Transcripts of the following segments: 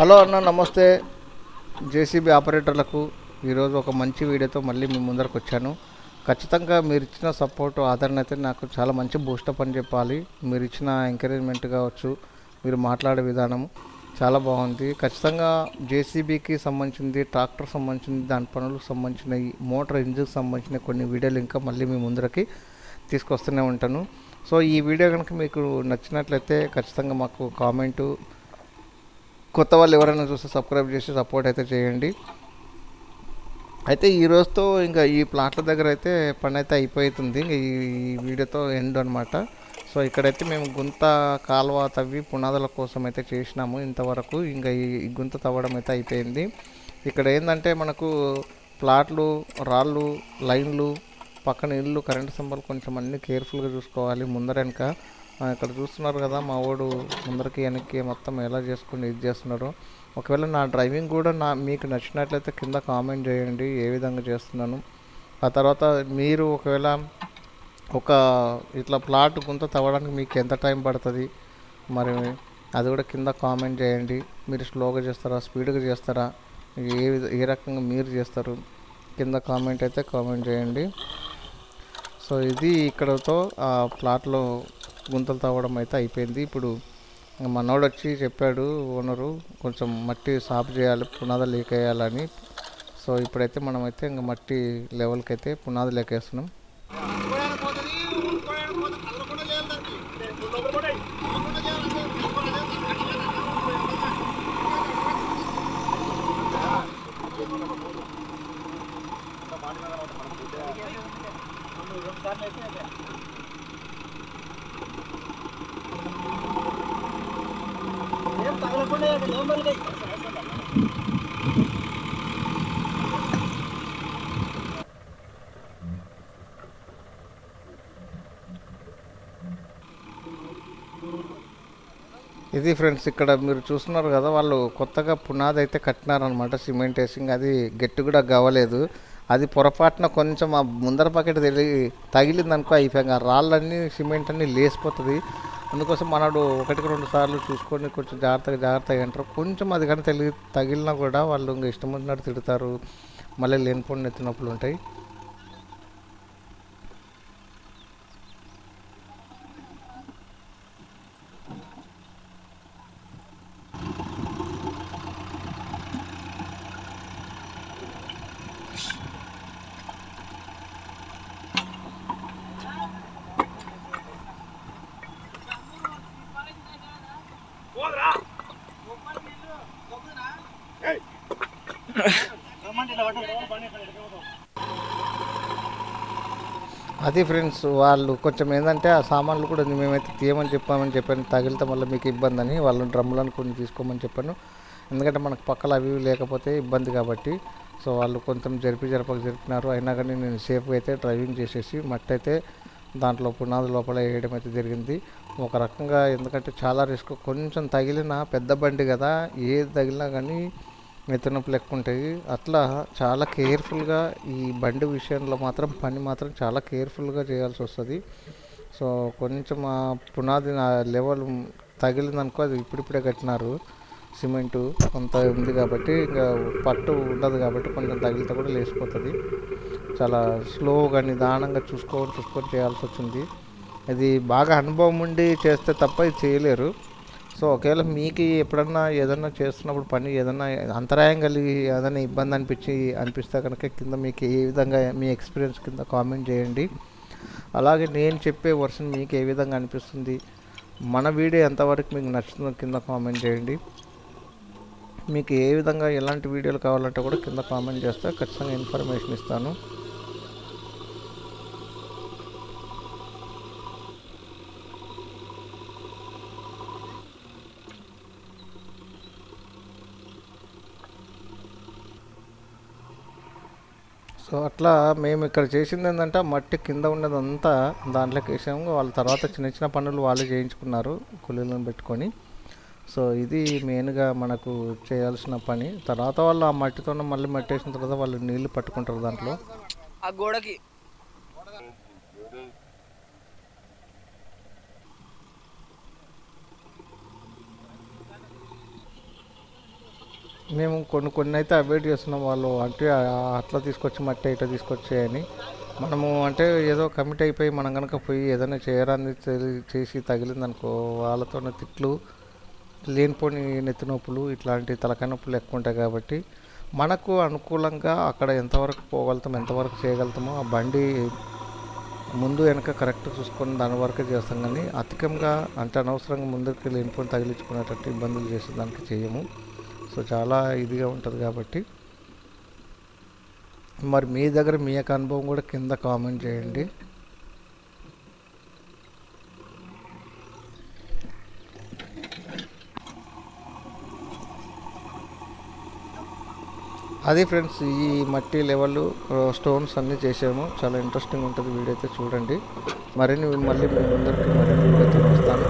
Hello అన్న నమస్తే. JCB ఆపరేటర్లకు ఈరోజు ఒక మంచి వీడియోతో మళ్ళీ మీ ముందరకు వచ్చాను. ఖచ్చితంగా మీరు ఇచ్చిన సపోర్ట్ ఆదరణ అయితే నాకు చాలా మంచి బూస్టప్ అని చెప్పాలి. మీరు ఇచ్చిన ఎంకరేజ్మెంట్ కావచ్చు మీరు మాట్లాడే విధానం చాలా బాగుంది. ఖచ్చితంగా జేసీబీకి సంబంధించింది ట్రాక్టర్ సంబంధించింది దాని పనులకు సంబంధించినవి మోటార్ ఇంజిన్కి సంబంధించిన కొన్ని వీడియోలు ఇంకా మళ్ళీ మీ ముందరకి తీసుకొస్తూనే ఉంటాను. సో ఈ వీడియో కనుక మీకు నచ్చినట్లయితే ఖచ్చితంగా మాకు కామెంటు కొత్త వాళ్ళు ఎవరైనా చూస్తే సబ్స్క్రైబ్ చేసి సపోర్ట్ అయితే చేయండి. అయితే ఈ రోజుతో ఇంకా ఈ ప్లాట్ల దగ్గర అయితే పని అయితే అయిపోతుంది. ఈ వీడియోతో ఎండ్ అనమాట సో ఇక్కడైతే మేము గుంత కాలువ తవ్వి పునాదుల కోసం అయితే చేసినాము ఇంతవరకు. ఇంకా ఈ గుంత తవ్వడం అయితే అయిపోయింది. ఇక్కడ ఏంటంటే మనకు ప్లాట్లు రాళ్ళు లైన్లు పక్కన ఇల్లు కరెంటు స్తంభాలు కొంచెం అన్ని కేర్ఫుల్గా చూసుకోవాలి ముందర వెనక. ఇక్కడ చూస్తున్నారు కదా మా వాడు ముందరికి వెనక్కి మొత్తం ఎలా చేసుకుని ఇది చేస్తున్నారు. ఒకవేళ నా డ్రైవింగ్ కూడా నా మీకు నచ్చినట్లయితే కింద కామెంట్ చేయండి ఏ విధంగా చేస్తున్నాను. ఆ తర్వాత మీరు ఒకవేళ ఒక ఇట్లా ప్లాట్ గుంత తవ్వడానికి మీకు ఎంత టైం పడుతుంది మరి అది కూడా కింద కామెంట్ చేయండి. మీరు స్లోగా చేస్తారా స్పీడ్గా చేస్తారా ఏ ఏ రకంగా మీరు చేస్తారు కింద కామెంట్ అయితే కామెంట్ చేయండి. సో ఇది ఇక్కడతో ఆ ప్లాట్లో గుంతలు తవ్వడం అయితే అయిపోయింది. ఇప్పుడు మనోడు వచ్చి చెప్పాడు ఓనరు కొంచెం మట్టి సాఫ్ చేయాలి పునాది లీక్ వేయాలని సో ఇప్పుడైతే మనమైతే ఇంకా మట్టి లెవెల్కి అయితే పునాది లేకేస్తున్నాం. ఇది ఫ్రెండ్స్ ఇక్కడ మీరు చూస్తున్నారు కదా వాళ్ళు కొత్తగా పునాది అయితే కట్టినారనమాట సిమెంట్ వేసింగ్ అది గట్టి కూడా గవ్వలేదు అది పొరపాటున కొంచెం ఆ ముందర పకెట్ తెలియ తగిలింది అనుకో అయిపోయాక ఆ రాళ్ళన్నీ సిమెంట్ అన్నీ లేసిపోతుంది. అందుకోసం మనడు ఒకటికి రెండు సార్లు చూసుకొని కొంచెం జాగ్రత్తగా జాగ్రత్తగా అంటారు కొంచెం అది కానీ తగిలి తగిలినా కూడా వాళ్ళు ఇంకా ఇష్టం వచ్చినట్టు తిడతారు. మళ్ళీ లేనిపోయిన ఎత్తినప్పుడు నొప్పులు ఉంటాయి. అది ఫ్రెండ్స్ వాళ్ళు కొంచెం ఏంటంటే ఆ సామాన్లు కూడా మేమైతే తీయమని చెప్పామని చెప్పాను. తగిలితే మళ్ళీ మీకు ఇబ్బంది అని వాళ్ళు డ్రమ్ములను కొన్ని తీసుకోమని చెప్పాను. ఎందుకంటే మనకు పక్కల అవి ఇవి లేకపోతే ఇబ్బంది కాబట్టి సో వాళ్ళు కొంచెం జరిపి జరపక జరిపినారు. అయినా కానీ నేను సేఫ్గా అయితే డ్రైవింగ్ చేసేసి మట్టి అయితే దాంట్లో పునాది లోపల వేయడం అయితే జరిగింది. ఒక రకంగా ఎందుకంటే చాలా రిస్క్. కొంచెం తగిలిన పెద్ద బండి కదా ఏది తగిలినా కానీ ఎత్తునొప్పి లెక్క ఉంటాయి. అట్లా చాలా కేర్ఫుల్గా ఈ బండి విషయంలో మాత్రం పని మాత్రం చాలా కేర్ఫుల్గా చేయాల్సి వస్తుంది. సో కొంచెం ఆ పునాది నా లెవెల్ తగిలిందనుకో అది ఇప్పుడిప్పుడే కట్టినారు. సిమెంటు కొంత ఉంది కాబట్టి ఇంకా పట్టు ఉండదు కాబట్టి కొంచెం తగిలితే కూడా లేచిపోతుంది. చాలా స్లోగా నిదానంగా చూసుకొని చూసుకొని చేయాల్సి వచ్చింది. ఇది బాగా అనుభవం ఉండి చేస్తే తప్ప ఇది చేయలేరు. సో ఒకవేళ మీకు ఎప్పుడన్నా ఏదన్నా చేస్తున్నప్పుడు పని ఏదన్నా అంతరాయం కలిగి ఏదైనా ఇబ్బంది అనిపించి అనిపిస్తే కనుక కింద మీకు ఏ విధంగా మీ ఎక్స్పీరియన్స్ కింద కామెంట్ చేయండి. అలాగే నేను చెప్పే వర్షన్ మీకు ఏ విధంగా అనిపిస్తుంది మన వీడియో ఎంతవరకు మీకు నచ్చుతుందో కింద కామెంట్ చేయండి. మీకు ఏ విధంగా ఎలాంటి వీడియోలు కావాలంటే కూడా కింద కామెంట్ చేస్తే ఖచ్చితంగా ఇన్ఫర్మేషన్ ఇస్తాను. సో అట్లా మేము ఇక్కడ చేసింది ఏంటంటే ఆ మట్టి కింద ఉన్నదంతా దాంట్లోకి వేసాము. వాళ్ళ తర్వాత చిన్న చిన్న పనులు వాళ్ళు చేయించుకున్నారు కూలీలను పెట్టుకొని. సో ఇది మెయిన్గా మనకు చేయాల్సిన పని. తర్వాత వాళ్ళు ఆ మట్టితో మళ్ళీ మట్టి వేసిన తర్వాత వాళ్ళు నీళ్ళు పట్టుకుంటారు దాంట్లో. ఆ గోడకి మేము కొన్ని కొన్ని అయితే అవాయిడ్ చేస్తున్నాం. వాళ్ళు అంటే అట్లా తీసుకొచ్చి మట్టి ఇట్లా తీసుకొచ్చి అని మనము అంటే ఏదో కమిట్ అయిపోయి మనం కనుక పోయి ఏదైనా చేయరాని చేసి తగిలిందనుకో వాళ్ళతోనే తిట్లు లేనిపోని నెత్తి నొప్పులు ఇట్లాంటి తలకాయ నొప్పులు ఎక్కువ ఉంటాయి కాబట్టి మనకు అనుకూలంగా అక్కడ ఎంతవరకు పోగలుగుతాం ఎంతవరకు చేయగలుగుతామో ఆ బండి ముందు వెనక కరెక్ట్ చూసుకొని దాని వరకే చేస్తాం కానీ అధికంగా అంటే అనవసరంగా ముందుకు లేనిపోని తగిలించుకునేటట్టు ఇబ్బందులు చేసే దానికి చేయము. సో చాలా ఇదిగా ఉంటుంది కాబట్టి. మరి మీ దగ్గర మీ యొక్క అనుభవం కూడా కింద కామెంట్ చేయండి. అది ఫ్రెండ్స్ ఈ మట్టి లెవెల్ స్టోన్స్ అన్నీ చేసాము చాలా ఇంట్రెస్టింగ్ ఉంటుంది వీడియో అయితే చూడండి. మరిన్ని మళ్ళీ మీ ముందరికి మరిన్ని వీడియోతో వస్తాను.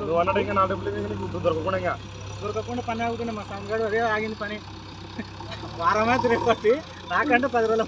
నువ్వు అన్నట్టు ఇంకా నాలుగు డబ్బులు దొరకకుండా ఇంకా. దొరకకుండా పని ఆగుతుండే మా గారు అదే ఆగింది పని. వారమే తిరగబట్టి నాకంటే పది రోజులు